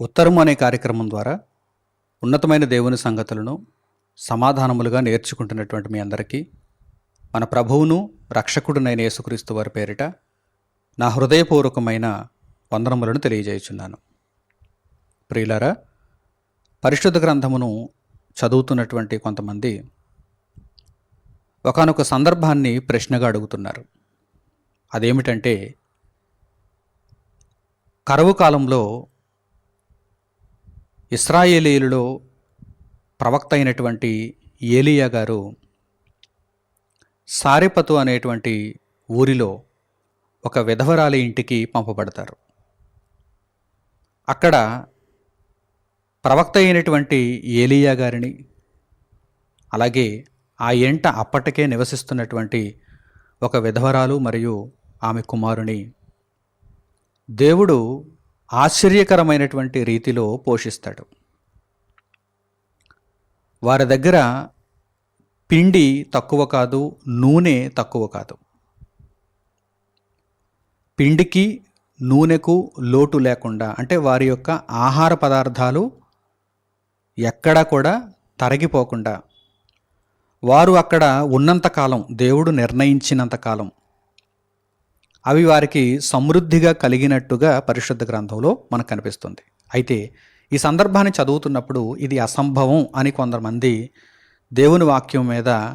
ఉత్తరం అనే కార్యక్రమం ద్వారా ఉన్నతమైన దేవుని సంగతులను సమాధానములుగా నేర్చుకుంటున్నటువంటి మీ అందరికీ మన ప్రభువును రక్షకుడునైన యేసుక్రీస్తు వారి పేరిట నా హృదయపూర్వకమైన వందనములను తెలియజేయుచున్నాను. ప్రియులారా పరిశుద్ధ గ్రంథమును చదువుతున్నటువంటి కొంతమంది ఒకానొక సందర్భాన్ని ప్రశ్నగా అడుగుతున్నారు. అదేమిటంటే కరువు కాలంలో ఇస్రాయేలీయులలో ప్రవక్త అయినటువంటి ఏలియా గారు సారెపతు అనేటువంటి ఊరిలో ఒక విధవరాలి ఇంటికి పంపబడతారు. అక్కడ ప్రవక్త అయినటువంటి ఏలియా గారిని అలాగే ఆ ఎంట అప్పటికే నివసిస్తున్నటువంటి ఒక విధవరాలు మరియు ఆమె కుమారుని దేవుడు ఆశ్చర్యకరమైనటువంటి రీతిలో పోషిస్తాడు. వారి దగ్గర పిండి తక్కువ కాదు నూనె తక్కువ కాదు. పిండికి నూనెకు లోటు లేకుండా అంటే వారి యొక్క ఆహార పదార్థాలు ఎక్కడా కూడా తరగిపోకుండా వారు అక్కడ ఉన్నంతకాలం దేవుడు నిర్ణయించినంత కాలం అవి వారికి సమృద్ధిగా కలిగినట్టుగా పరిశుద్ధ గ్రంథంలో మనకు కనిపిస్తుంది. అయితే ఈ సందర్భాన్ని చదువుతున్నప్పుడు ఇది అసంభవం అని కొంతమంది దేవుని వాక్యం మీద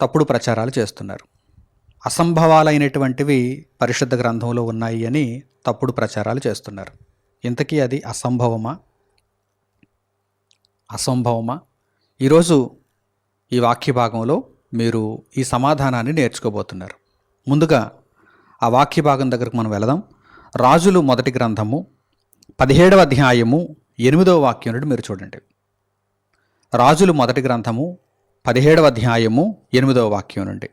తప్పుడు ప్రచారాలు చేస్తున్నారు. అసంభవాలైనటువంటివి పరిశుద్ధ గ్రంథంలో ఉన్నాయి అని తప్పుడు ప్రచారాలు చేస్తున్నారు. ఇంతకీ అది అసంభవమా? అసంభవమా? ఈరోజు ఈ వాక్య భాగంలో మీరు ఈ సమాధానాన్ని నేర్చుకోబోతున్నారు. ముందుగా ఆ వాక్య భాగం దగ్గరకు మనం వెళదాం. రాజులు మొదటి గ్రంథము పదిహేడవ అధ్యాయము ఎనిమిదవ వాక్యం నుండి మీరు చూడండి. రాజులు మొదటి గ్రంథము పదిహేడవ అధ్యాయము ఎనిమిదవ వాక్యం నుండి.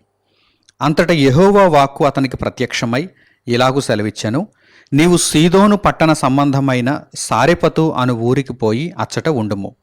అంతట యహోవా వాక్కు అతనికి ప్రత్యక్షమై ఇలాగూ సెలవిచ్చాను నీవు సీదోను పట్టణ సంబంధమైన సారెపతు అను ఊరికి పోయి అచ్చట ఉండుము.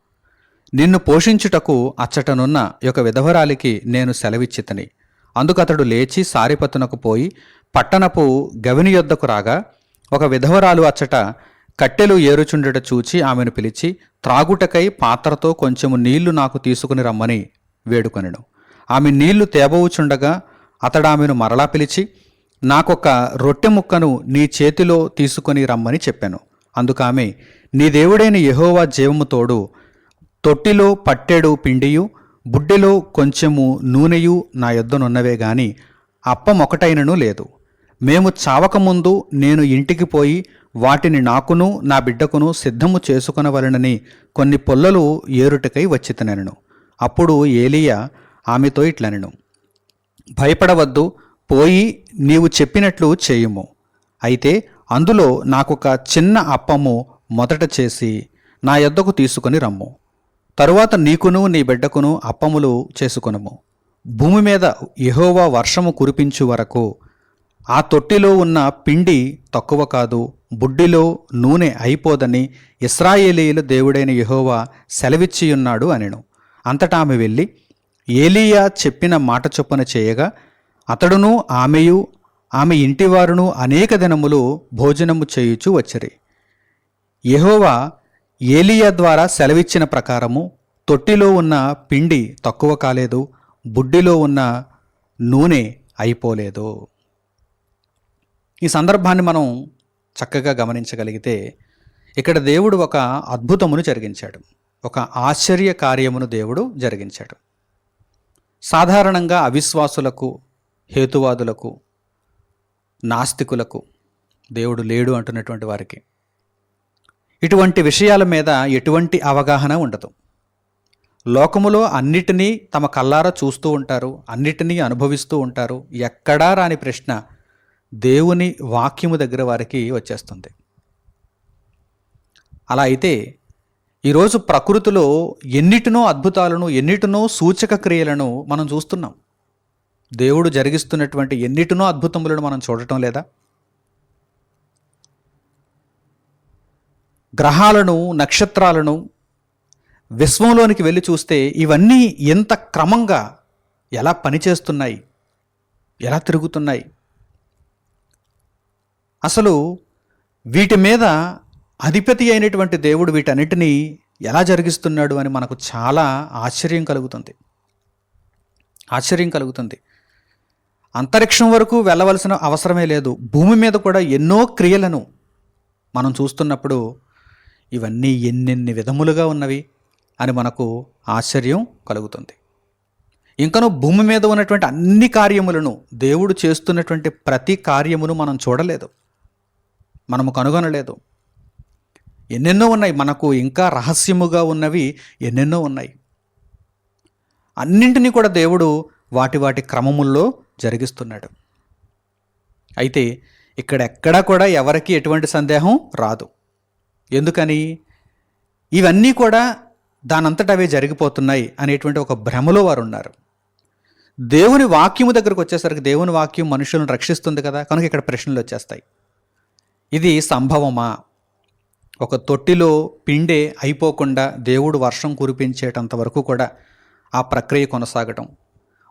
నిన్ను పోషించుటకు అచ్చటనున్న యొక్క విధవరాలికి నేను సెలవిచ్చితని. అందుకతడు లేచి సారిపతునకు పోయి పట్టణపు గవిని యొద్దకు రాగా ఒక విధవరాలు అచ్చట కట్టెలు ఏరుచుండట చూచి ఆమెను పిలిచి త్రాగుటకై పాత్రతో కొంచెము నీళ్ళు నాకు తీసుకుని రమ్మని వేడుకొనెను ఆమె నీళ్ళు తేబవుచుండగా అతడామెను ఆమెను మరలా పిలిచి నాకొక రొట్టె ముక్కను నీ చేతిలో తీసుకొని రమ్మని చెప్పాను. అందుకామె నీ దేవుడైన యహోవా జీవము తోడు తొట్టిలో పట్టెడు పిండియు బుడ్డెలో కొంచెము నూనెయు నా యొద్దనున్నవే గాని అప్పం ఒకటైనను లేదు. మేము చావకముందు నేను ఇంటికి పోయి వాటిని నాకును నా బిడ్డకును సిద్ధము చేసుకునవలనని కొన్ని పొల్లలు ఏరుటకై వచ్చితనెను అప్పుడు ఏలియా ఆమెతో ఇట్లనెను భయపడవద్దు పోయి నీవు చెప్పినట్లు చేయుము. అయితే అందులో నాకొక చిన్న అప్పము మొదట చేసి నా యొద్దకు తీసుకొని రమ్ము. తరువాత నీకును నీ బిడ్డకును అప్పములు చేసుకునము. భూమి మీద యెహోవా వర్షము కురిపించు వరకు ఆ తొట్టిలో ఉన్న పిండి తక్కువ కాదు బుడ్డిలో నూనె అయిపోదని ఇస్రాయేలీయుల దేవుడైన యహోవా సెలవిచ్చియున్నాడు అనెను. అంతటా ఆమె వెళ్ళి ఏలియా చెప్పిన మాట చొప్పున చేయగా అతడును ఆమెయు ఆమె ఇంటివారును అనేక దినములు భోజనము చేయుచు వచ్చిరి. యహోవా ఏలియా ద్వారా సెలవిచ్చిన ప్రకారము తొట్టిలో ఉన్న పిండి తక్కువ కాలేదు బుడ్డిలో ఉన్న నూనె అయిపోలేదు. ఈ సందర్భాన్ని మనం చక్కగా గమనించగలిగితే ఇక్కడ దేవుడు ఒక అద్భుతమును జరిగించాడు. ఒక ఆశ్చర్య కార్యమును దేవుడు జరిగించాడు. సాధారణంగా అవిశ్వాసులకు హేతువాదులకు నాస్తికులకు దేవుడు లేడు అంటున్నటువంటి వారికి ఇటువంటి విషయాల మీద ఎటువంటి అవగాహన ఉండదు. లోకములో అన్నిటినీ తమ కల్లారా చూస్తూ ఉంటారు అన్నిటినీ అనుభవిస్తూ ఉంటారు ఎక్కడా రాని ప్రశ్న దేవుని వాక్యము దగ్గర వారికి వచ్చేస్తుంది. అలా అయితే ఈరోజు ప్రకృతిలో ఎన్నిటినో అద్భుతాలను ఎన్నిటినో సూచక క్రియలను మనం చూస్తున్నాం. దేవుడు జరిగిస్తున్నటువంటి ఎన్నిటినో అద్భుతములను మనం చూడటం లేదా? గ్రహాలను నక్షత్రాలను విశ్వంలోనికి వెళ్ళి చూస్తే ఇవన్నీ ఎంత క్రమంగా ఎలా పనిచేస్తున్నాయి ఎలా తిరుగుతున్నాయి అసలు వీటి మీద అధిపతి అయినటువంటి దేవుడు వీటన్నిటినీ ఎలా జరిగిస్తున్నాడు అని మనకు చాలా ఆశ్చర్యం కలుగుతుంది. ఆశ్చర్యం కలుగుతుంది. అంతరిక్షం వరకు వెళ్ళవలసిన అవసరమే లేదు. భూమి మీద కూడా ఎన్నో క్రియలను మనం చూస్తున్నప్పుడు ఇవన్నీ ఎన్నెన్ని విధములుగా ఉన్నవి అని మనకు ఆశ్చర్యం కలుగుతుంది. ఇంకను భూమి మీద ఉన్నటువంటి అన్ని కార్యములను దేవుడు చేస్తున్నటువంటి ప్రతి కార్యమును మనం చూడలేదు. మనము కనుగొనలేదు. ఎన్నెన్నో ఉన్నాయి. మనకు ఇంకా రహస్యముగా ఉన్నవి ఎన్నెన్నో ఉన్నాయి. అన్నింటినీ కూడా దేవుడు వాటి వాటి క్రమముల్లో జరిగిస్తున్నాడు. అయితే ఇక్కడ ఎక్కడా కూడా ఎవరికి ఎటువంటి సందేహం రాదు. ఎందుకని? ఇవన్నీ కూడా దానంతట అవే జరిగిపోతున్నాయి అనేటువంటి ఒక భ్రమలో వారు ఉన్నారు దేవుని వాక్యము దగ్గరకు వచ్చేసరికి దేవుని వాక్యం మనుషులను రక్షిస్తుంది కదా. కనుక ఇక్కడ ప్రశ్నలు వచ్చేస్తాయి. ఇది సంభవమా? ఒక తొట్టిలో పిండే అయిపోకుండా దేవుడు వర్షం కురిపించేటంత వరకు కూడా ఆ ప్రక్రియ కొనసాగటం.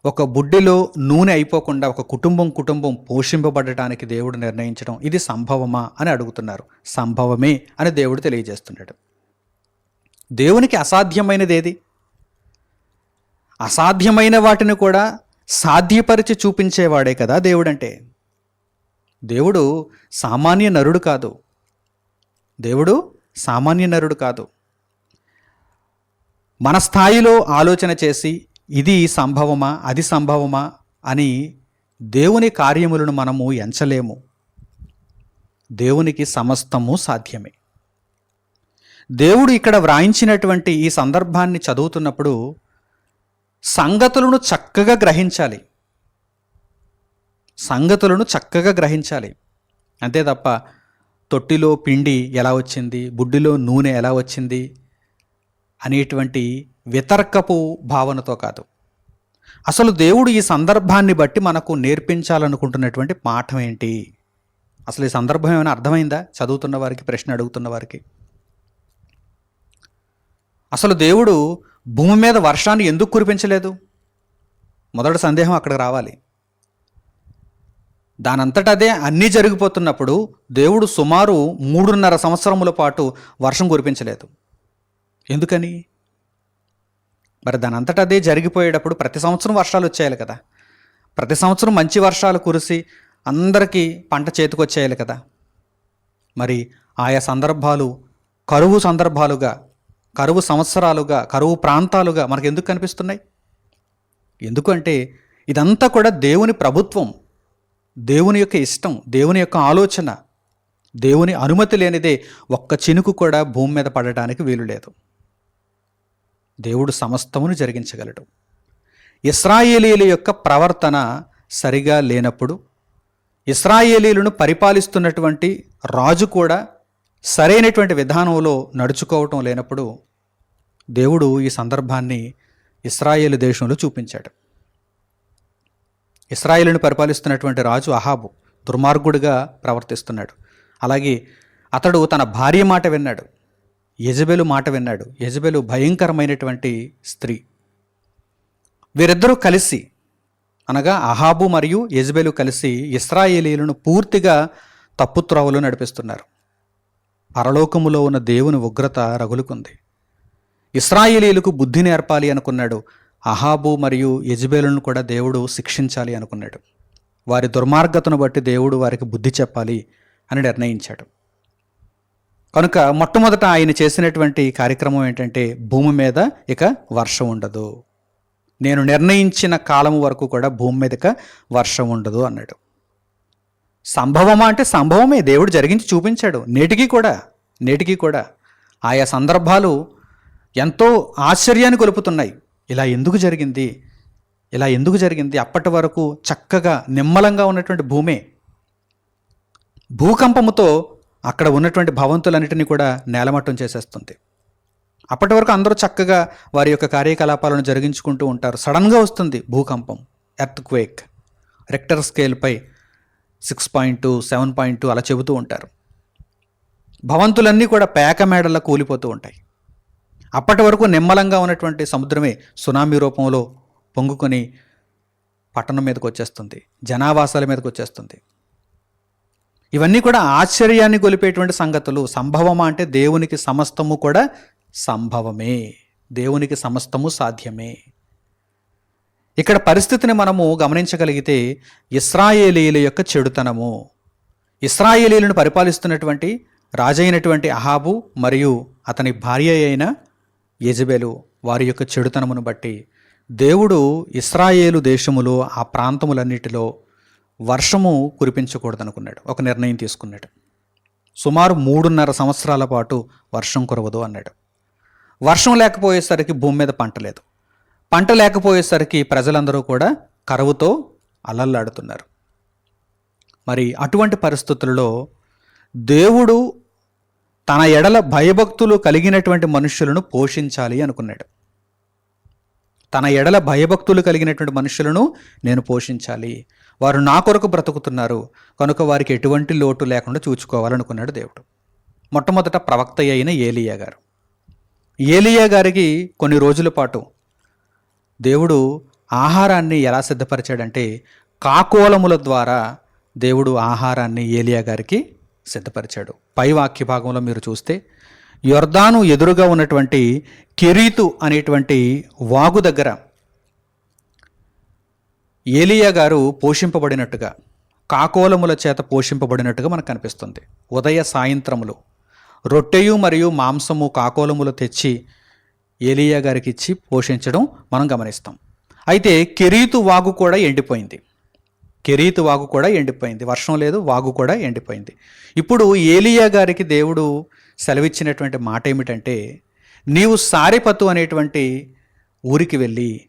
ఒక బుడ్డిలో నూనె అయిపోకుండా ఒక కుటుంబం కుటుంబం పోషింపబడటానికి దేవుడు నిర్ణయించడం ఇది సంభవమా అని అడుగుతున్నారు. సంభవమే అని దేవుడు తెలియజేస్తున్నాడు. దేవునికి అసాధ్యమైనది ఏది? అసాధ్యమైన వాటిని కూడా సాధ్యపరిచి చూపించేవాడే కదా దేవుడంటే. దేవుడు సామాన్య నరుడు కాదు. దేవుడు సామాన్య నరుడు కాదు. మన స్థాయిలో ఆలోచన చేసి ఇది సంభవమా అది సంభవమా అని దేవుని కార్యములను మనము ఎంచలేము. దేవునికి సమస్తము సాధ్యమే. దేవుడు ఇక్కడ వ్రాయించినటువంటి ఈ సందర్భాన్ని చదువుతున్నప్పుడు సంగతులను చక్కగా గ్రహించాలి. సంగతులను చక్కగా గ్రహించాలి. అంతే తప్ప తొట్టిలో పిండి ఎలా వచ్చింది బుడ్డిలో నూనె ఎలా వచ్చింది అనేటువంటి వితర్కపు భావనతో కాదు. అసలు దేవుడు ఈ సందర్భాన్ని బట్టి మనకు నేర్పించాలనుకుంటున్నటువంటి పాఠం ఏంటి? అసలు ఈ సందర్భం ఏమైనా అర్థమైందా? చదువుతున్న వారికి ప్రశ్న అడుగుతున్న వారికి. అసలు దేవుడు భూమి మీద వర్షాన్ని ఎందుకు కురిపించలేదు? మొదటి సందేహం అక్కడికి రావాలి. దానంతట అదే అన్నీ జరిగిపోతున్నప్పుడు దేవుడు సుమారు మూడున్నర సంవత్సరముల పాటు వర్షం కురిపించలేదు. ఎందుకని? మరి దానంతటదే అదే జరిగిపోయేటప్పుడు ప్రతి సంవత్సరం వర్షాలు వచ్చేయాలి కదా. ప్రతి సంవత్సరం మంచి వర్షాలు కురిసి అందరికీ పంట చేతికొచ్చేయాలి కదా. మరి ఆయా సందర్భాలు కరువు సందర్భాలుగా కరువు సంవత్సరాలుగా కరువు ప్రాంతాలుగా మనకు ఎందుకు కనిపిస్తున్నాయి? ఎందుకంటే ఇదంతా కూడా దేవుని ప్రభుత్వం దేవుని యొక్క ఇష్టం దేవుని యొక్క ఆలోచన దేవుని అనుమతి లేనిదే ఒక్క చినుకు కూడా భూమి మీద పడడానికి వీలు లేదు. దేవుడు సమస్తమును జరిగించగలడు. ఇస్రాయేలీల యొక్క ప్రవర్తన సరిగా లేనప్పుడు ఇస్రాయేలీలను పరిపాలిస్తున్నటువంటి రాజు కూడా సరైనటువంటి విధానంలో నడుచుకోవటం లేనప్పుడు దేవుడు ఈ సందర్భాన్ని ఇస్రాయేల్ దేశంలో చూపించాడు. ఇస్రాయిల్ను పరిపాలిస్తున్నటువంటి రాజు అహాబు దుర్మార్గుడిగా ప్రవర్తిస్తున్నాడు. అలాగే అతడు తన భార్య మాట విన్నాడు. యజబెలు మాట విన్నాడు. యజబెలు భయంకరమైనటువంటి స్త్రీ. వీరిద్దరూ కలిసి అనగా అహాబు మరియు యజబెలు కలిసి ఇస్రాయేలీలను పూర్తిగా తప్పుత్రోవలు నడిపిస్తున్నారు. పరలోకములో ఉన్న దేవుని ఉగ్రత రగులుకుంది. ఇస్రాయేలీలకు బుద్ధి నేర్పాలి అనుకున్నాడు. అహాబు మరియు యజబేలును కూడా దేవుడు శిక్షించాలి అనుకున్నాడు. వారి దుర్మార్గతను బట్టి దేవుడు వారికి బుద్ధి చెప్పాలి అని నిర్ణయించాడు. కనుక మొట్టమొదట ఆయన చేసినటువంటి కార్యక్రమం ఏంటంటే భూమి మీద ఇక వర్షం ఉండదు. నేను నిర్ణయించిన కాలం వరకు కూడా భూమి మీద ఇక వర్షం ఉండదు అన్నాడు. సంభవమా అంటే సంభవమే దేవుడు జరిగించి చూపించాడు. నేటికి కూడా నేటికి కూడా ఆయా సందర్భాలు ఎంతో ఆశ్చర్యాన్ని కొలుపుతున్నాయి ఇలా ఎందుకు జరిగింది? ఇలా ఎందుకు జరిగింది? అప్పటి వరకు చక్కగా నిమ్మలంగా ఉన్నటువంటి భూమే. భూకంపముతో అక్కడ ఉన్నటువంటి భవంతులన్నిటినీ కూడా నేలమట్టం చేసేస్తుంది. అప్పటి వరకు అందరూ చక్కగా వారి యొక్క కార్యకలాపాలను జరిగించుకుంటూ ఉంటారు. సడన్గా వస్తుంది భూకంపం earthquake Richter స్కేల్పై six point two seven point two అలా చెబుతూ ఉంటారు. భవంతులన్నీ కూడా పేక మేడల్లో కూలిపోతూ ఉంటాయి. అప్పటి వరకు నిమ్మలంగా ఉన్నటువంటి సముద్రమే సునామీ రూపంలో పొంగుకొని పట్టణం మీదకి వచ్చేస్తుంది జనావాసాల మీదకి వచ్చేస్తుంది. ఇవన్నీ కూడా ఆశ్చర్యాన్ని గొలిపేటువంటి సంగతులు. సంభవమా అంటే దేవునికి సమస్తము కూడా సంభవమే. దేవునికి సమస్తము సాధ్యమే. ఇక్కడ పరిస్థితిని మనము గమనించగలిగితే ఇస్రాయేలీల యొక్క చెడుతనము. ఇస్రాయేలీలను పరిపాలిస్తున్నటువంటి రాజైనటువంటి అహాబు మరియు అతని భార్య అయిన యజబెలు వారి యొక్క చెడుతనమును బట్టి దేవుడు ఇస్రాయేలు దేశములో ఆ ప్రాంతములన్నిటిలో వర్షము కురిపించకూడదనుకున్నాడు. ఒక నిర్ణయం తీసుకున్నాడు. సుమారు మూడున్నర సంవత్సరాల పాటు వర్షం కురవదు అన్నాడు. వర్షం లేకపోయేసరికి భూమి మీద పంట లేదు. పంట లేకపోయేసరికి ప్రజలందరూ కూడా కరువుతో అలల్లాడుతున్నారు. మరి అటువంటి పరిస్థితులలో దేవుడు తన ఎడల భయభక్తులు కలిగినటువంటి మనుషులను పోషించాలి అనుకున్నాడు. తన ఎడల భయభక్తులు కలిగినటువంటి మనుషులను నేను పోషించాలి. వారు నా కొరకు బ్రతుకుతున్నారు. కనుక వారికి ఎటువంటి లోటు లేకుండా చూచుకోవాలనుకున్నాడు దేవుడు. మొట్టమొదట ప్రవక్త అయిన ఏలియా గారు. ఏలియా గారికి కొన్ని రోజుల పాటు దేవుడు ఆహారాన్ని ఎలా సిద్ధపరిచాడంటే కాకోలముల ద్వారా దేవుడు ఆహారాన్ని ఏలియా గారికి సిద్ధపరిచాడు. పై వాక్య భాగంలో మీరు చూస్తే యొర్దాను ఎదురుగా ఉన్నటువంటి కెరీతు అనేటువంటి వాగు దగ్గర ఏలియా గారు పోషింపబడినట్టుగా కాకోలముల చేత పోషింపబడినట్టుగా మనకు కనిపిస్తుంది. ఉదయ సాయంత్రములు రొట్టెయు మరియు మాంసము కాకోలములు తెచ్చి ఏలియా గారికి ఇచ్చి పోషించడం మనం గమనిస్తాం. అయితే కెరీతు వాగు కూడా ఎండిపోయింది. కెరీతు వాగు కూడా ఎండిపోయింది. వర్షం లేదు వాగు కూడా ఎండిపోయింది. ఇప్పుడు ఏలియా గారికి దేవుడు సెలవిచ్చినటువంటి మాట ఏమిటంటే నీవు సారిపతు అనేటువంటి ఊరికి వెళ్ళి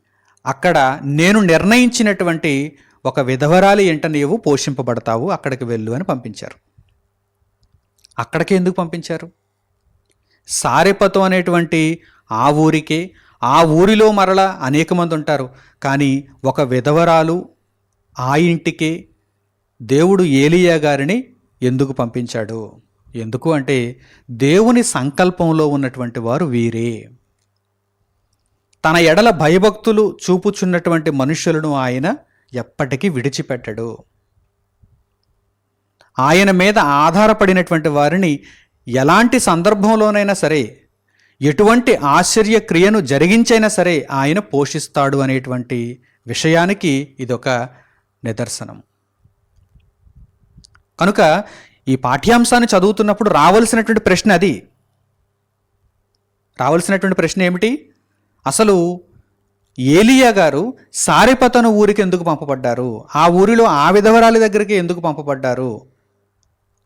అక్కడ నేను నిర్ణయించినటువంటి ఒక విధవరాలి ఎంట నీవు పోషింపబడతావు అక్కడికి వెళ్ళు అని పంపించారు. అక్కడికి ఎందుకు పంపించారు? సారిపతు అనేటువంటి ఆ ఊరికే ఆ ఊరిలో మరల అనేక మంది ఉంటారు. కానీ ఒక విధవరాలు ఆ ఇంటికి దేవుడు ఏలియా గారిని ఎందుకు పంపించాడు? ఎందుకు అంటే దేవుని సంకల్పంలో ఉన్నటువంటి వారు వీరే. తన ఎడల భయభక్తులు చూపుచున్నటువంటి మనుషులను ఆయన ఎప్పటికీ విడిచిపెట్టడు. ఆయన మీద ఆధారపడినటువంటి వారిని ఎలాంటి సందర్భంలోనైనా సరే ఎటువంటి ఆశ్చర్య క్రియను జరిగించైనా సరే ఆయన పోషిస్తాడు అనేటువంటి విషయానికి ఇదొక నిదర్శనం కనుక ఈ పాఠ్యాంశాన్ని చదువుతున్నప్పుడు రావలసినటువంటి ప్రశ్న అది. రావలసినటువంటి ప్రశ్న ఏమిటి? అసలు ఏలియా గారు సారిపతను ఊరికి ఎందుకు పంపబడ్డారు? ఆ ఊరిలో ఆ విధవరాలి దగ్గరికి ఎందుకు పంపబడ్డారు?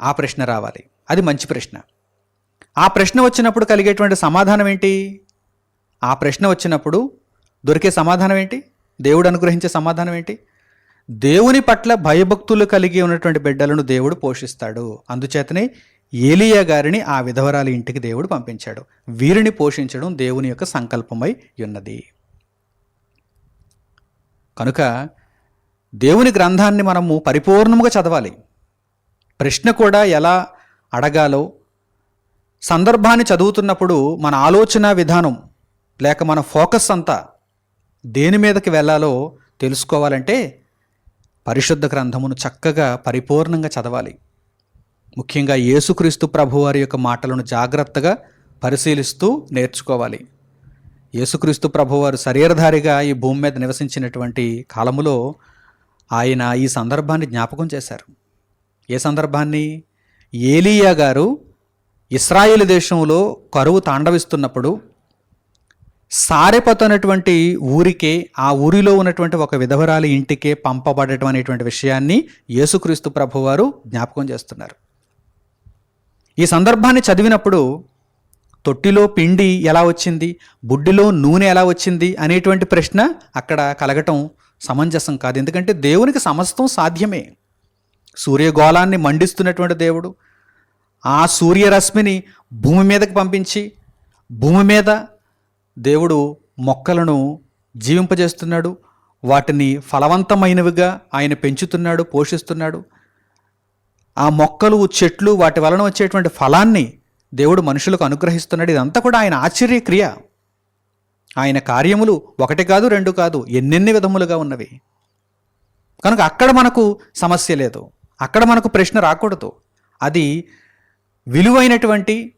ఆ ప్రశ్న రావాలి. అది మంచి ప్రశ్న. ఆ ప్రశ్న వచ్చినప్పుడు కలిగేటువంటి సమాధానం ఏంటి? ఆ ప్రశ్న వచ్చినప్పుడు దొరికే సమాధానం ఏంటి? దేవుడు అనుగ్రహించే సమాధానం ఏంటి? దేవుని పట్ల భయభక్తులు కలిగి ఉన్నటువంటి బిడ్డలను దేవుడు పోషిస్తాడు. అందుచేతనే ఏలియా గారిని ఆ విధవరాలి ఇంటికి దేవుడు పంపించాడు. వీరిని పోషించడం దేవుని యొక్క సంకల్పమై ఉన్నది. కనుక దేవుని గ్రంథాన్ని మనము పరిపూర్ణముగా చదవాలి. ప్రశ్న కూడా ఎలా అడగాలో సందర్భాన్ని చదువుతున్నప్పుడు మన ఆలోచన విధానం లేక మన ఫోకస్ అంతా దేని మీదకి వెళ్ళాలో తెలుసుకోవాలంటే పరిశుద్ధ గ్రంథమును చక్కగా పరిపూర్ణంగా చదవాలి. ముఖ్యంగా యేసుక్రీస్తు ప్రభువారి యొక్క మాటలను జాగ్రత్తగా పరిశీలిస్తూ నేర్చుకోవాలి. యేసుక్రీస్తు ప్రభువారు శరీరధారిగా ఈ భూమి మీద నివసించినటువంటి కాలములో ఆయన ఈ సందర్భాన్ని జ్ఞాపకం చేశారు. ఏ సందర్భాన్ని? ఏలియా గారు ఇస్రాయేల్ దేశంలో కరువు తాండవిస్తున్నప్పుడు సారెపత్ అనేటువంటి ఊరికే ఆ ఊరిలో ఉన్నటువంటి ఒక విధవరాలి ఇంటికే పంపబడటం అనేటువంటి విషయాన్ని యేసుక్రీస్తు ప్రభువారు జ్ఞాపకం చేస్తున్నారు. ఈ సందర్భాన్ని చదివినప్పుడు తొట్టిలో పిండి ఎలా వచ్చింది బుడ్డిలో నూనె ఎలా వచ్చింది అనేటువంటి ప్రశ్న అక్కడ కలగటం సమంజసం కాదు. ఎందుకంటే దేవునికి సమస్తం సాధ్యమే. సూర్యగోళాన్ని మండిస్తున్నటువంటి దేవుడు ఆ సూర్యరశ్మిని భూమి మీదకి పంపించి భూమి మీద దేవుడు మొక్కలను జీవింపజేస్తున్నాడు. వాటిని ఫలవంతమైనవిగా ఆయన పెంచుతున్నాడు పోషిస్తున్నాడు. ఆ మొక్కలు చెట్లు వాటి వలన వచ్చేటువంటి ఫలాన్ని దేవుడు మనుషులకు అనుగ్రహిస్తున్నాడు. ఇదంతా కూడా ఆయన ఆశ్చర్య క్రియ ఆయన కార్యములు ఒకటి కాదు రెండు కాదు ఎన్నెన్ని విధములుగా ఉన్నవి. కనుక అక్కడ మనకు సమస్య లేదు. అక్కడ మనకు ప్రశ్న రాకూడదు. అది విలువైనటువంటి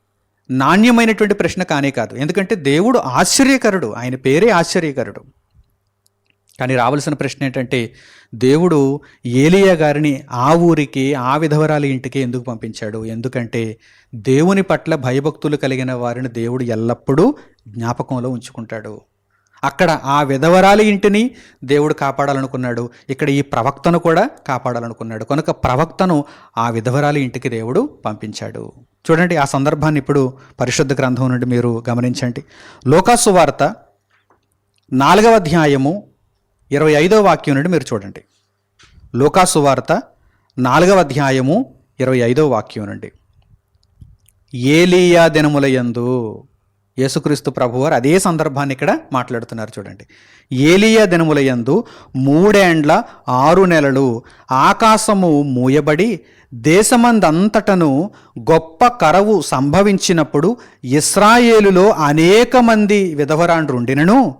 నాణ్యమైనటువంటి ప్రశ్న కానే కాదు. ఎందుకంటే దేవుడు ఆశ్చర్యకరుడు. ఆయన పేరే ఆశ్చర్యకరుడు. కానీ రావాల్సిన ప్రశ్న ఏంటంటే దేవుడు ఏలియా గారిని ఆ ఊరికి ఆ విధవరాలి ఇంటికి ఎందుకు పంపించాడు? ఎందుకంటే దేవుని పట్ల భయభక్తులు కలిగిన వారిని దేవుడు ఎల్లప్పుడూ జ్ఞాపకంలో ఉంచుకుంటాడు. అక్కడ ఆ విధవరాలి ఇంటిని దేవుడు కాపాడాలనుకున్నాడు. ఇక్కడ ఈ ప్రవక్తను కూడా కాపాడాలనుకున్నాడు. కనుక ప్రవక్తను ఆ విధవరాలి ఇంటికి దేవుడు పంపించాడు. చూడండి ఆ సందర్భాన్ని ఇప్పుడు పరిశుద్ధ గ్రంథం నుండి మీరు గమనించండి. లోకాసు వార్త నాలుగవ అధ్యాయము ఇరవై ఐదవ వాక్యం నుండి మీరు చూడండి. లోకాసు వార్త నాలుగవ అధ్యాయము ఇరవై ఐదవ వాక్యం నుండి. ఏలియా దినములయందు యేసుక్రీస్తు ప్రభువారు అదే సందర్భాన్ని ఇక్కడ మాట్లాడుతున్నారు చూడండి. ఏలియా దినములయందు మూడేండ్ల ఆరు నెలలు ఆకాశము మూయబడి దేశమందంతటను గొప్ప కరవు సంభవించినప్పుడు ఇస్రాయేలులో అనేక మంది విధవరాండ్రుండినను.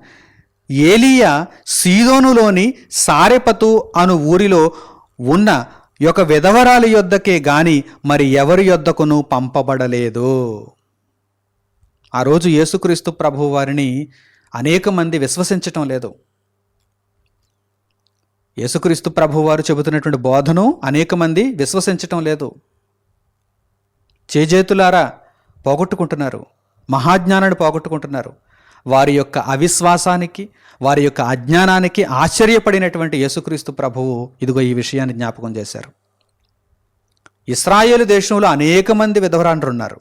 ఏలియా సీదోనులోని సారెపతు అను ఊరిలో ఉన్న యొక్క విధవరాలి యొద్దకే గాని మరి ఎవరి యొద్దకును పంపబడలేదు. ఆ రోజు యేసుక్రీస్తు ప్రభు వారిని అనేక మంది విశ్వసించటం లేదు. యేసుక్రీస్తు ప్రభు వారు చెబుతున్నటువంటి బోధను అనేక మంది విశ్వసించటం లేదు. చేజేతులారా పోగొట్టుకుంటున్నారు. మహాజ్ఞానాన్ని పోగొట్టుకుంటున్నారు. వారి యొక్క అవిశ్వాసానికి వారి యొక్క అజ్ఞానానికి ఆశ్చర్యపడినటువంటి యేసుక్రీస్తు ప్రభువు ఇదిగో ఈ విషయాన్ని జ్ఞాపకం చేశారు. ఇస్రాయేలు దేశంలో అనేక మంది విధవరాండ్రు ఉన్నారు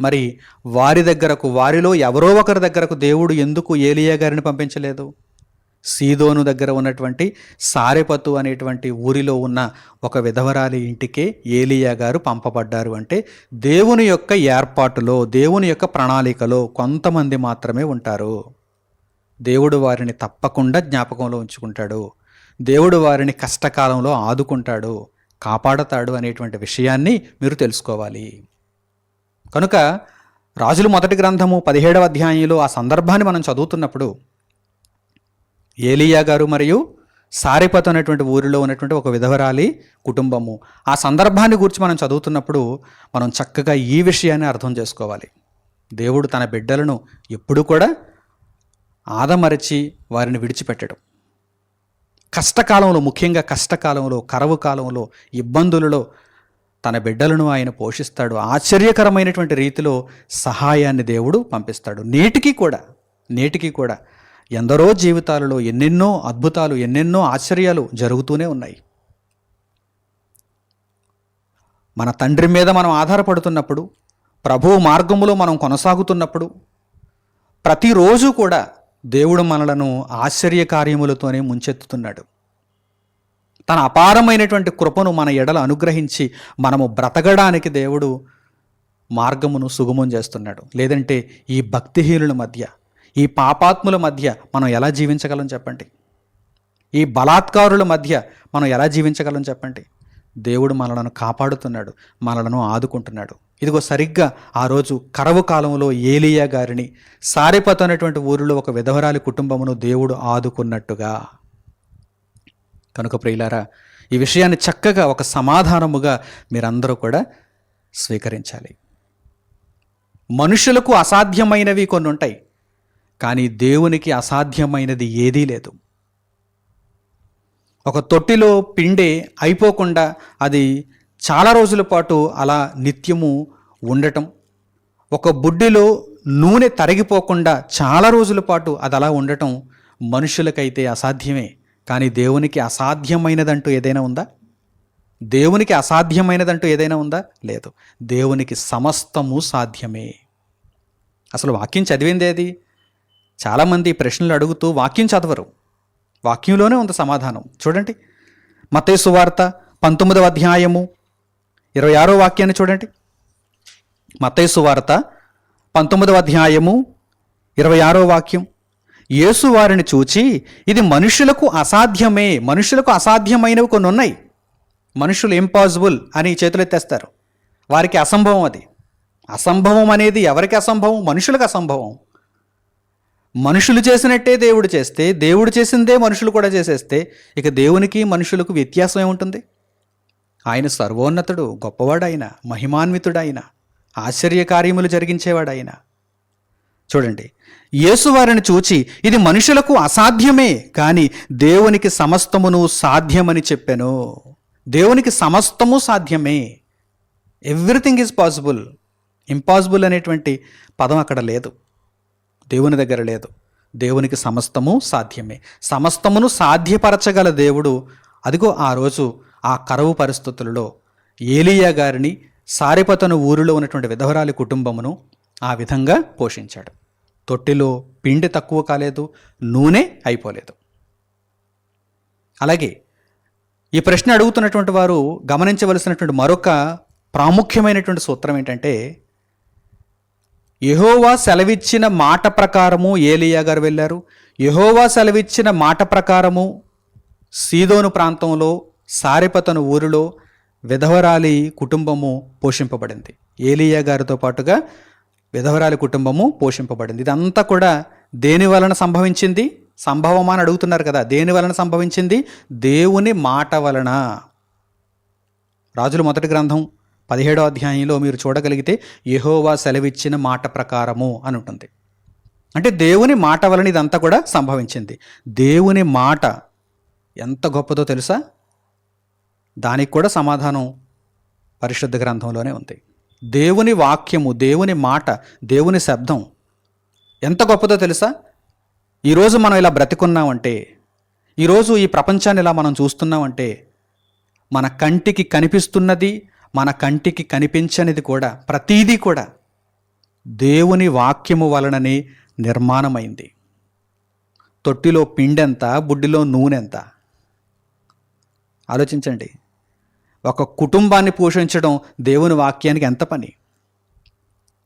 మరి వారి దగ్గరకు వారిలో ఎవరో ఒకరి దగ్గరకు దేవుడు ఎందుకు ఏలియా గారిని పంపించలేదు? సీదోను దగ్గర ఉన్నటువంటి సారెపతు అనేటువంటి ఊరిలో ఉన్న ఒక విధవరాలి ఇంటికే ఏలియా గారు పంపబడ్డారు అంటే దేవుని యొక్క ఏర్పాటులో దేవుని యొక్క ప్రణాళికలో కొంతమంది మాత్రమే ఉంటారు. దేవుడు వారిని తప్పకుండా జ్ఞాపకంలో ఉంచుకుంటాడు. దేవుడు వారిని కష్టకాలంలో ఆదుకుంటాడు. కాపాడతాడు అనేటువంటి విషయాన్ని మీరు తెలుసుకోవాలి. కనుక రాజులు మొదటి గ్రంథము పదిహేడవ అధ్యాయంలో ఆ సందర్భాన్ని మనం చదువుతున్నప్పుడు ఏలియా గారు మరియు సారిపత్ అనేటువంటి ఊరిలో ఉన్నటువంటి ఒక విధవరాలి కుటుంబము ఆ సందర్భాన్ని గురించి మనం చదువుతున్నప్పుడు మనం చక్కగా ఈ విషయాన్ని అర్థం చేసుకోవాలి. దేవుడు తన బిడ్డలను ఎప్పుడూ కూడా ఆదమరచి వారిని విడిచిపెట్టడం. కష్టకాలంలో ముఖ్యంగా కష్టకాలంలో కరవు కాలంలో ఇబ్బందులలో తన బిడ్డలను ఆయన పోషిస్తాడు. ఆశ్చర్యకరమైనటువంటి రీతిలో సహాయాన్ని దేవుడు పంపిస్తాడు. నేటికి కూడా నేటికి కూడా ఎందరో జీవితాలలో ఎన్నెన్నో అద్భుతాలు ఎన్నెన్నో ఆశ్చర్యాలు జరుగుతూనే ఉన్నాయి. మన తండ్రి మీద మనం ఆధారపడుతున్నప్పుడు ప్రభువు మార్గములో మనం కొనసాగుతున్నప్పుడు ప్రతిరోజు కూడా దేవుడు మనలను ఆశ్చర్య కార్యములతోనే ముంచెత్తుతున్నాడు. తన అపారమైనటువంటి కృపను మన ఎడల అనుగ్రహించి మనము బ్రతకడానికి దేవుడు మార్గమును సుగమం చేస్తున్నాడు. లేదంటే ఈ భక్తిహీనుల మధ్య ఈ పాపాత్ముల మధ్య మనం ఎలా జీవించగలం చెప్పండి? ఈ బలాత్కారుల మధ్య మనం ఎలా జీవించగలం చెప్పండి? దేవుడు మనలను కాపాడుతున్నాడు మనలను ఆదుకుంటున్నాడు. ఇదిగో సరిగ్గా ఆ రోజు కరవు కాలంలో ఏలియా గారిని సారిపత అనేటువంటి ఊరిలో ఒక విధవరాలి కుటుంబమును దేవుడు ఆదుకున్నట్టుగా కనుక ప్రియులారా ఈ విషయాన్ని చక్కగా ఒక సమాధానముగా మీరందరూ కూడా స్వీకరించాలి. మనుషులకు అసాధ్యమైనవి కొన్ని ఉంటాయి కానీ దేవునికి అసాధ్యమైనది ఏదీ లేదు. ఒక తొట్టిలో పిండి అయిపోకుండా అది చాలా రోజుల పాటు అలా నిత్యము ఉండటం ఒక బుడ్డిలో నూనె తరిగిపోకుండా చాలా రోజుల పాటు అది అలా ఉండటం మనుషులకైతే అసాధ్యమే. కానీ దేవునికి అసాధ్యమైనదంటూ ఏదైనా ఉందా? దేవునికి అసాధ్యమైనదంటూ ఏదైనా ఉందా? లేదు. దేవునికి సమస్తము సాధ్యమే. అసలు వాక్యం చదివింది ఏది? చాలామంది ప్రశ్నలు అడుగుతూ వాక్యం చదవరు. వాక్యంలోనే ఉంది సమాధానం. చూడండి. మతేసు వార్త పంతొమ్మిదవ అధ్యాయము ఇరవై ఆరో వాక్యాన్ని చూడండి. మతేసు వార్త పంతొమ్మిదవ అధ్యాయము ఇరవై ఆరో వాక్యం. యేసు వారిని చూచి ఇది మనుషులకు అసాధ్యమే మనుషులకు అసాధ్యమైనవి కొన్ని ఉన్నాయి. మనుషులు ఇంపాసిబుల్ అని చేతులెత్తేస్తారు వారికి అసంభవం అది. అసంభవం అనేది ఎవరికి అసంభవం? మనుషులకు అసంభవం. మనుషులు చేసినట్టే దేవుడు చేస్తే దేవుడు చేసిందే మనుషులు కూడా చేసేస్తే ఇక దేవునికి మనుషులకు వ్యత్యాసం ఏముంటుంది? ఆయన సర్వోన్నతుడు గొప్పవాడైన మహిమాన్వితుడైన ఆశ్చర్యకార్యములు జరిగించేవాడైనా చూడండి. యేసు వారిని చూచి ఇది మనుషులకు అసాధ్యమే కానీ దేవునికి సమస్తమును సాధ్యమని చెప్పాను. దేవునికి సమస్తము సాధ్యమే. Everything is possible. ఇంపాసిబుల్ అనేటువంటి పదం అక్కడ లేదు. దేవుని దగ్గర లేదు. దేవునికి సమస్తము సాధ్యమే. సమస్తమును సాధ్యపరచగల దేవుడు అదిగో ఆ రోజు ఆ కరువు పరిస్థితులలో ఏలియా గారిని సారిపతను ఊరిలో ఉన్నటువంటి విధవరాలి కుటుంబమును ఆ విధంగా పోషించాడు. తొట్టిలో పిండి తక్కువ కాలేదు నూనె అయిపోలేదు. అలాగే ఈ ప్రశ్న అడుగుతున్నటువంటి వారు గమనించవలసినటువంటి మరొక ప్రాముఖ్యమైనటువంటి సూత్రం ఏంటంటే యహోవా సెలవిచ్చిన మాట ప్రకారము ఏలియా గారు వెళ్ళారు. యహోవా సెలవిచ్చిన మాట ప్రకారము సీదోను ప్రాంతంలో సారిపతను ఊరిలో విధవరాలి కుటుంబము పోషింపబడింది. ఏలియా గారితో పాటుగా విధవరాలి కుటుంబము పోషింపబడింది. ఇదంతా కూడా దేని వలన సంభవించింది? సంభవమా అని అడుగుతున్నారు కదా. దేని వలన సంభవించింది? దేవుని మాట వలన. రాజుల మొదటి గ్రంథం పదిహేడో అధ్యాయంలో మీరు చూడగలిగితే యహోవా సెలవిచ్చిన మాట ప్రకారము అని ఉంటుంది. అంటే దేవుని మాట వలన ఇదంతా కూడా సంభవించింది. దేవుని మాట ఎంత గొప్పదో తెలుసా? దానికి కూడా సమాధానం పరిశుద్ధ గ్రంథంలోనే ఉంది. దేవుని వాక్యము దేవుని మాట దేవుని శబ్దం ఎంత గొప్పదో తెలుసా? ఈరోజు మనం ఇలా బ్రతికున్నామంటే ఈరోజు ఈ ప్రపంచాన్ని ఇలా మనం చూస్తున్నామంటే మన కంటికి కనిపిస్తున్నది మన కంటికి కనిపించనిది కూడా ప్రతీదీ కూడా దేవుని వాక్యము వలననే నిర్మాణమైంది. తొట్టిలో పిండెంత బుడ్డిలో నూనెంత? ఆలోచించండి. ఒక కుటుంబాన్ని పోషించడం దేవుని వాక్యానికి ఎంత పని?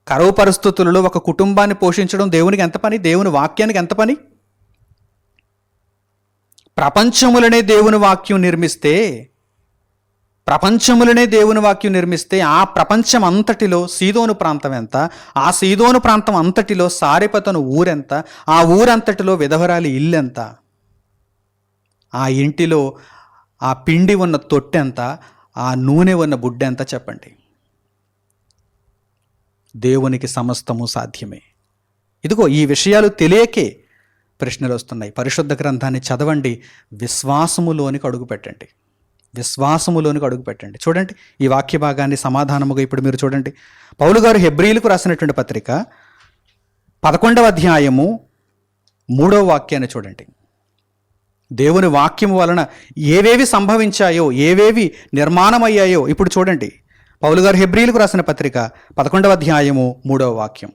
కరువు పరిస్థితులలో ఒక కుటుంబాన్ని పోషించడం దేవునికి ఎంత పని? దేవుని వాక్యానికి ఎంత పని? ప్రపంచములనే దేవుని వాక్యం నిర్మిస్తే ప్రపంచములనే దేవుని వాక్యం నిర్మిస్తే ఆ ప్రపంచం అంతటిలో సీదోను ప్రాంతం ఎంత? ఆ సీదోను ప్రాంతం అంతటిలో సారిపతను ఊరెంత? ఆ ఊరంతటిలో విధవరాలి ఇల్లెంత? ఆ ఇంటిలో ఆ పిండి ఉన్న తొట్టెంత? ఆ నూనె ఉన్న బుడ్డెంత చెప్పండి? దేవునికి సమస్తము సాధ్యమే. ఇదిగో ఈ విషయాలు తెలియకే ప్రశ్నలు వస్తున్నాయి. పరిశుద్ధ గ్రంథాన్ని చదవండి విశ్వాసములోనికి అడుగు పెట్టండి. విశ్వాసములోనికి అడుగు పెట్టండి. చూడండి ఈ వాక్య భాగాన్ని సమాధానముగా ఇప్పుడు మీరు చూడండి. పౌలు గారు హెబ్రిలకు రాసినటువంటి పత్రిక పదకొండవ అధ్యాయము మూడవ వాక్యాన్ని చూడండి. దేవుని వాక్యము వలన ఏవేవి సంభవించాయో ఏవేవి నిర్మాణమయ్యాయో ఇప్పుడు చూడండి. పౌలు గారు హెబ్రిలకు రాసిన పత్రిక పదకొండవ అధ్యాయము మూడవ వాక్యం.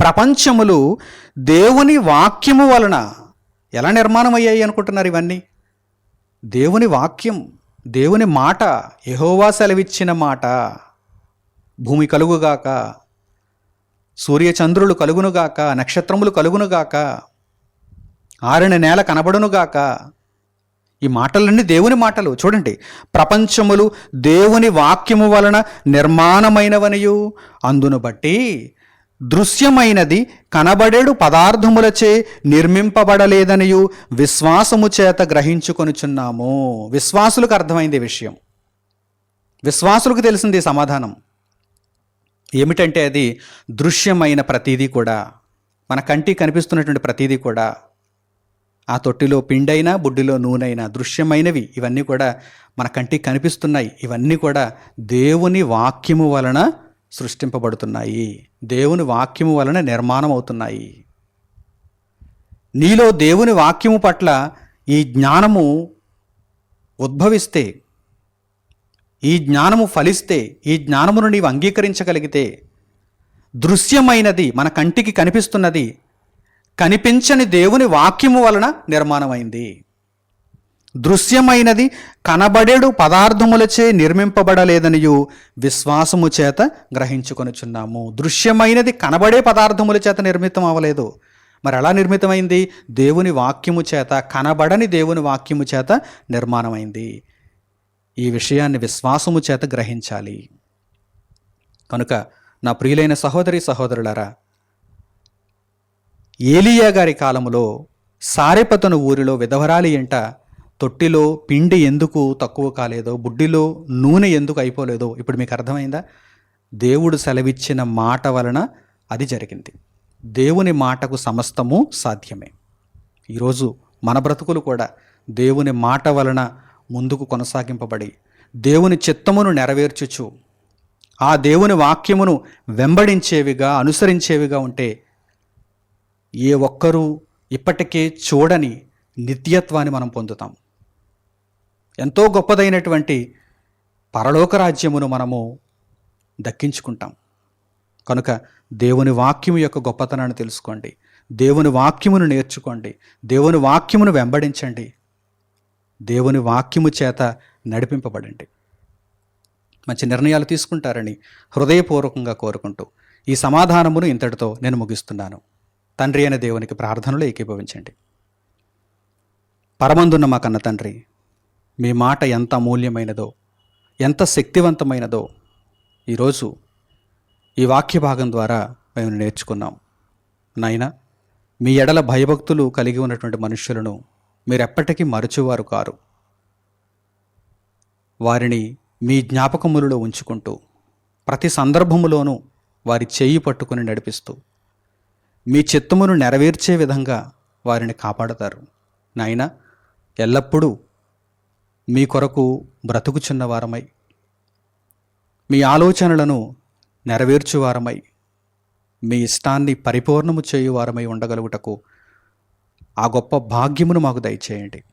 ప్రపంచములు దేవుని వాక్యము వలన ఎలా నిర్మాణమయ్యాయి అనుకుంటున్నారు ఇవన్నీ? దేవుని వాక్యం దేవుని మాట యహోవా సెలవిచ్చిన మాట భూమి కలుగుగాక సూర్యచంద్రులు కలుగునుగాక నక్షత్రములు కలుగునుగాక ఆరిన నేల కనబడునుగాక ఈ మాటలన్నీ దేవుని మాటలు. చూడండి ప్రపంచములు దేవుని వాక్యము వలన నిర్మాణమైనవనియు. అందును బట్టి దృశ్యమైనది కనబడేడు పదార్థములచే నిర్మింపబడలేదనియు విశ్వాసము చేత గ్రహించుకొనుచున్నాము. విశ్వాసులకు అర్థమైంది విషయం. విశ్వాసులకు తెలిసింది సమాధానం. ఏమిటంటే అది దృశ్యమైన ప్రతీది కూడా. మన కంటికి కనిపిస్తున్నటువంటి ప్రతీది కూడా. ఆ తొట్టిలో పిండైనా బుడ్డిలో నూనెైనా దృశ్యమైనవి. ఇవన్నీ కూడా మన కంటికి కనిపిస్తున్నాయి. ఇవన్నీ కూడా దేవుని వాక్యము వలన సృష్టింపబడుతున్నాయి. దేవుని వాక్యము వలన నిర్మాణం అవుతున్నాయి నీలో దేవుని వాక్యము పట్ల ఈ జ్ఞానము ఉద్భవిస్తే ఈ జ్ఞానము ఫలిస్తే ఈ జ్ఞానమును నీవు అంగీకరించగలిగితే దృశ్యమైనది మన కంటికి కనిపిస్తున్నది కనిపించని దేవుని వాక్యము వలన నిర్మాణమైంది. దృశ్యమైనది కనబడేడు పదార్థములచే నిర్మింపబడలేదనియు విశ్వాసము చేత గ్రహించుకొనుచున్నాము. దృశ్యమైనది కనబడే పదార్థముల చేత నిర్మితం అవ్వలేదు మరి ఎలా నిర్మితమైంది? దేవుని వాక్యము చేత కనబడని దేవుని వాక్యము చేత నిర్మాణమైంది. ఈ విషయాన్ని విశ్వాసము చేత గ్రహించాలి. కనుక నా ప్రియులైన సహోదరి సహోదరులారా ఏలియా గారి కాలములో సారెపతను ఊరిలో విధవరాలి ఎంట తొట్టిలో పిండి ఎందుకు తక్కువ కాలేదో బుడ్డిలో నూనె ఎందుకు అయిపోలేదో ఇప్పుడు మీకు అర్థమైందా? దేవుడు సెలవిచ్చిన మాట వలన అది జరిగింది. దేవుని మాటకు సమస్తము సాధ్యమే. ఈరోజు మన బ్రతుకులు కూడా దేవుని మాట వలన ముందుకు కొనసాగింపబడి దేవుని చిత్తమును నెరవేర్చుచు ఆ దేవుని వాక్యమును వెంబడించేవిగా అనుసరించేవిగా ఉంటే ఏ ఒక్కరూ ఇప్పటికే చూడని నిత్యత్వాన్ని మనం పొందుతాం. ఎంతో గొప్పదైనటువంటి పరలోక రాజ్యమును మనము దక్కించుకుంటాం. కనుక దేవుని వాక్యము యొక్క గొప్పతనాన్ని తెలుసుకోండి. దేవుని వాక్యమును నేర్చుకోండి. దేవుని వాక్యమును వెంబడించండి. దేవుని వాక్యము చేత నడిపింపబడండి. మంచి నిర్ణయాలు తీసుకుంటారని హృదయపూర్వకంగా కోరుకుంటూ ఈ సమాధానమును ఇంతటితో నేను ముగిస్తున్నాను. తండ్రి అయిన దేవునికి ప్రార్థనలు ఏకీభవించండి. పరమందున్న మా కన్న తండ్రి మీ మాట ఎంత అమూల్యమైనదో ఎంత శక్తివంతమైనదో ఈరోజు ఈ వాక్య భాగం ద్వారా మేము నేర్చుకున్నాం. నాయనా మీ ఎడల భయభక్తులు కలిగి ఉన్నటువంటి మనుషులను మీరు ఎప్పటికీ మరచువారు కారు. వారిని మీ జ్ఞాపకములలో ఉంచుకుంటూ ప్రతి సందర్భములోనూ వారి చేయి పట్టుకుని నడిపిస్తూ మీ చిత్తమును నెరవేర్చే విధంగా వారిని కాపాడతారు. నాయన ఎల్లప్పుడూ మీ కొరకు బ్రతుకుచున్న వారమై మీ ఆలోచనలను నెరవేర్చువారమై మీ ఇష్టాన్ని పరిపూర్ణము చేయువారమై ఉండగలుగుటకు ఆ గొప్ప భాగ్యమును మాకు దయచేయండి.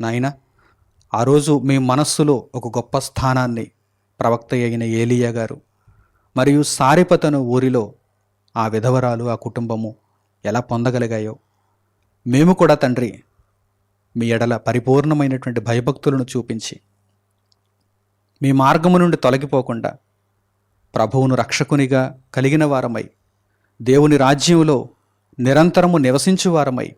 నాయన ఆ రోజు మీ మనస్సులో ఒక గొప్ప స్థానాన్ని ప్రవక్త అయిన ఏలియా గారు మరియు సారిపతను ఊరిలో ఆ విధవరాలు ఆ కుటుంబము ఎలా పొందగలిగాయో. మేము కూడా తండ్రి మీ ఎడల పరిపూర్ణమైనటువంటి భయభక్తులను చూపించి మీ మార్గము నుండి తొలగిపోకుండా ప్రభువును రక్షకునిగా కలిగిన వారమై దేవుని రాజ్యంలో నిరంతరము నివసించు వారమై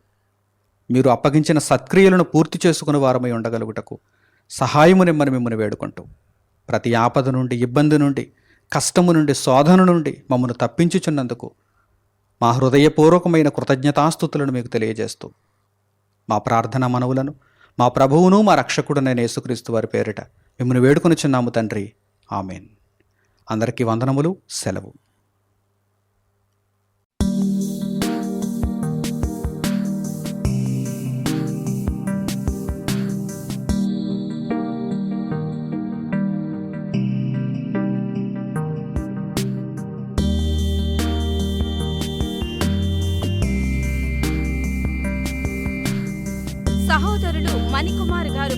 మీరు అప్పగించిన సత్క్రియలను పూర్తి చేసుకుని వారమై ఉండగలుగుటకు సహాయము నిమ్మని మిమ్మల్ని వేడుకుంటూ ప్రతి ఆపద నుండి ఇబ్బంది నుండి కష్టము నుండి శోధన నుండి మమ్మను తప్పించుచున్నందుకు మా హృదయపూర్వకమైన కృతజ్ఞతాస్థుతులను మీకు తెలియజేస్తూ మా ప్రార్థన మనవులను మా ప్రభువును మా రక్షకుడునైన యేసుక్రీస్తు వారి పేరిట మిమ్మల్ని వేడుకొనుచున్నాము తండ్రి. ఆమెన్. అందరికీ వందనములు సెలవు.